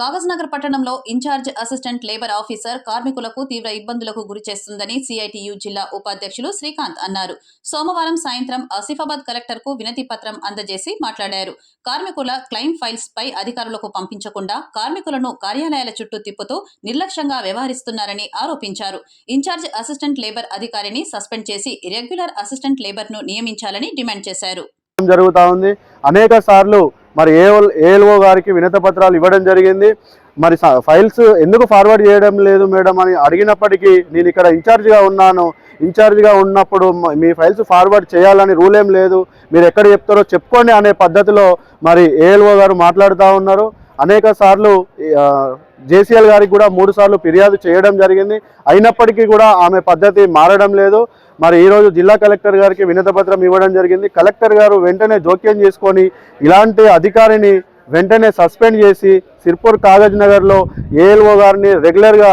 కాగజ్నగర్ పట్టణంలో incharge assistant labour officer కార్మికులకు తీవ్ర ఇబ్బందులకు గురి చేస్తుందని సిఐటియు జిల్లా ఉపాధ్యక్షులు శ్రీకాంత్ అన్నారు. సోమవారం సాయంత్రం ఆసిఫాబాద్ కలెక్టర్కు వినతి పత్రం అందజేసి మాట్లాడారు. కార్మికుల క్లెయిమ్ ఫైల్స్ పై అధికారులకు పంపించకుండా కార్మికులను కార్యాలయాల చుట్టూ తిప్పుతూ నిర్లక్ష్యంగా వ్యవహరిస్తున్నారని ఆరోపించారు. ఇన్ఛార్జ్ అసిస్టెంట్ లేబర్ అధికారిని సస్పెండ్ చేసి రెగ్యులర్ అసిస్టెంట్ లేబర్ను నియమించాలని డిమాండ్ చేశారు. జరుగుతా ఉంది. అనేక సార్లు మరి ఏ ఏఎల్ఓ గారికి వినత పత్రాలు ఇవ్వడం జరిగింది. మరి స- ఫైల్స్ ఎందుకు ఫార్వర్డ్ చేయడం లేదు మేడం అని అడిగినప్పటికీ నేను ఇక్కడ ఇన్ఛార్జిగా ఉన్నాను. ఇన్ఛార్జిగా ఉన్నప్పుడు మీ ఫైల్స్ ఫార్వర్డ్ చేయాలని రూల్ ఏం లేదు. మీరు ఎక్కడ చెప్తారో చెప్పుకోండి అనే పద్ధతిలో మరి ఏఎల్ఓ గారు మాట్లాడుతూ ఉన్నారు. అనేక సార్లు జేసీఎల్ గారికి కూడా మూడు సార్లు ఫిర్యాదు చేయడం జరిగింది. అయినప్పటికీ కూడా ఆమె పద్ధతి మారడం లేదు. మరి ఈరోజు జిల్లా కలెక్టర్ గారికి వినతపత్రం ఇవ్వడం జరిగింది. కలెక్టర్ గారు వెంటనే జోక్యం చేసుకొని ఇలాంటి అధికారిని వెంటనే సస్పెండ్ చేసి సిర్పూర్ కాగజ్ నగర్లో ఏఎల్ఓ గారిని రెగ్యులర్గా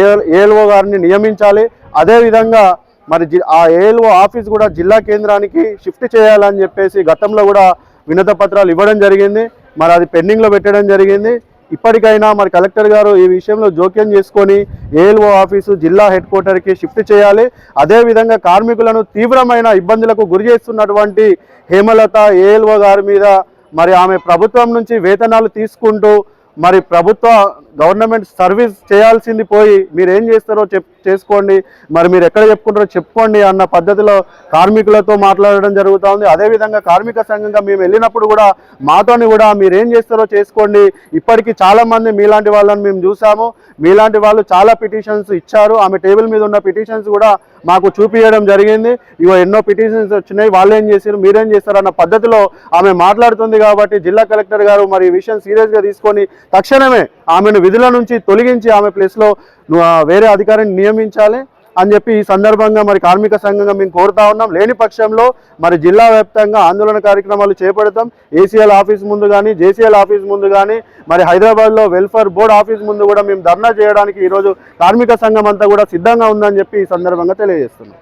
ఏఎల్ఓ గారిని నియమించాలి. అదేవిధంగా మరి ఆ ఏఎల్ఓ ఆఫీస్ కూడా జిల్లా కేంద్రానికి షిఫ్ట్ చేయాలని చెప్పేసి గతంలో కూడా వినత పత్రాలు ఇవ్వడం జరిగింది. మరి అది పెండింగ్లో పెట్టడం జరిగింది. ఇప్పటికైనా మరి కలెక్టర్ గారు ఈ విషయంలో జోక్యం చేసుకొని ఏఎల్ఓ ఆఫీసు జిల్లా హెడ్ క్వార్టర్కి షిఫ్ట్ చేయాలి. అదేవిధంగా కార్మికులను తీవ్రమైన ఇబ్బందులకు గురి చేస్తున్నటువంటి హేమలత ఏఎల్ఓ గారి మీద మరి ఆమె ప్రభుత్వం నుంచి వేతనాలు తీసుకుంటూ మరి ప్రభుత్వ గవర్నమెంట్ సర్వీస్ చేయాల్సింది పోయి మీరు ఏం చేస్తారో చెప్ చేసుకోండి. మరి మీరు ఎక్కడ చెప్పుకుంటారో చెప్పుకోండి అన్న పద్ధతిలో కార్మికులతో మాట్లాడడం జరుగుతూ ఉంది అదేవిధంగా కార్మిక సంఘంగా మేము వెళ్ళినప్పుడు కూడా మాతోని కూడా మీరు ఏం చేస్తారో చేసుకోండి. ఇప్పటికీ చాలామంది మీలాంటి వాళ్ళని మేము చూసాము. మీలాంటి వాళ్ళు చాలా పిటిషన్స్ ఇచ్చారు. ఆమె టేబుల్ మీద ఉన్న పిటిషన్స్ కూడా మాకు చూపించడం జరిగింది. ఇగో ఎన్నో పిటిషన్స్ వచ్చినాయి. వాళ్ళు ఏం చేశారు? మీరేం చేస్తారు? అన్న పద్ధతిలో ఆమె మాట్లాడుతుంది కాబట్టి జిల్లా కలెక్టర్ గారు మరి ఈ విషయం సీరియస్గా తీసుకొని తక్షణమే ఆమెను విధుల నుంచి తొలగించి ఆమె ప్లేస్లో వేరే అధికారిని నియమించాలి అని చెప్పి ఈ సందర్భంగా మరి కార్మిక సంఘంగా మేము కోరుతా ఉన్నాం. లేని పక్షంలో మరి జిల్లా వ్యాప్తంగా ఆందోళన కార్యక్రమాలు చేపడతాం. ఏసీఎల్ ఆఫీస్ ముందు కానీ జేసీఎల్ ఆఫీస్ ముందు కానీ మరి హైదరాబాద్లో వెల్ఫేర్ బోర్డ్ ఆఫీస్ ముందు కూడా మేము ధర్నా చేయడానికి ఈరోజు కార్మిక సంఘం అంతా కూడా సిద్ధంగా ఉందని చెప్పి ఈ సందర్భంగా తెలియజేస్తున్నాం.